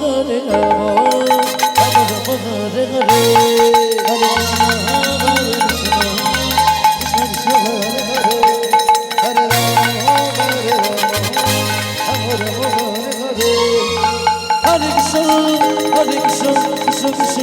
Hare Ram Ram Ram Hare Hare Hare Krishna Hare Krishna Krishna